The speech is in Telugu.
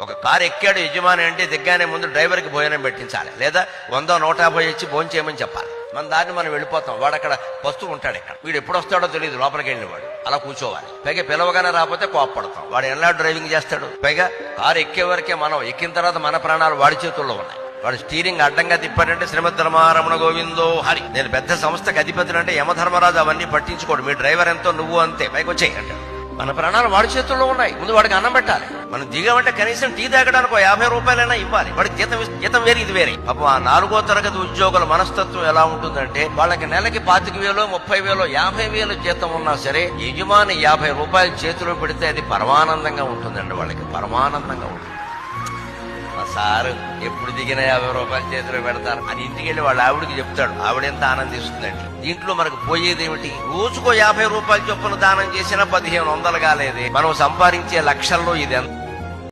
ఒక కారు ఎక్కాడు యజమాని అంటే దిగ్గానే ముందు డ్రైవర్కి భోజనం పెట్టించాలి. లేదా వంద నూట యాభై ఇచ్చి భోజనం చేయమని చెప్పాలి. మన దారిని మనం వెళ్ళిపోతాం. వాడు అక్కడ వస్తూ ఉంటాడు ఇక్కడ. వీడు ఎప్పుడు వస్తాడో తెలియదు. లోపలికి వెళ్ళిన వాడు. అలా కూర్చోవాలి. పైగా పిలవగానే రాకపోతే కోపడతాం వాడు ఎలా డ్రైవింగ్ చేస్తాడు? పైగా కారు ఎక్కే వరకే మనం ఎక్కిన తర్వాత మన ప్రాణాలు వాడి చేతుల్లో ఉన్నాయి. వాడు స్టీరింగ్ అడ్డంగా తిప్పాడంటే శ్రీమద్ధర్మారమణ గోవిందో హరి. నేను పెద్ద సంస్థకి అధిపతులు అంటే యమధర్మరాజు అవన్నీ పట్టించుకోడు. మీ డ్రైవర్ ఎంతో నువ్వు అంతే. పైకి వచ్చాయి అంటాడు మన ప్రాణాలు వాడి చేతుల్లో ఉన్నాయి. ముందు వాడికి అన్నం పెట్టాలి. మనం దిగామంటే కనీసం టీ తాగడానికి ఒక యాభై రూపాయలైనా ఇవ్వాలి. వాడికి జీతం జీతం వేరే ఇది వేరే. పాపం ఆ నాలుగో తరగతి ఉద్యోగుల మనస్తత్వం ఎలా ఉంటుందంటే వాళ్ళకి నెలకి పాతిక వేలో ముప్పై వేలో యాభై వేలు జీతం ఉన్నా సరే యజమాని యాభై రూపాయలు చేతిలో పెడితే అది పరమానందంగా ఉంటుందండి వాళ్ళకి. పరమానందంగా ఉంటుంది. మా సారు ఎప్పుడు దిగిన యాభై రూపాయలు చేతిలో పెడతారు. అని ఇంటికి వెళ్ళి వాళ్ళ ఆవిడకి చెప్తాడు. ఆవిడ ఎంత ఆనందిస్తుందండి దీంట్లో మనకు పోయేది ఏమిటి? రోజుకో యాభై రూపాయలు చొప్పున దానం చేసినా పదిహేను వందలు కాలేదు. మనం సంపాదించే లక్షల్లో ఇది ఎంత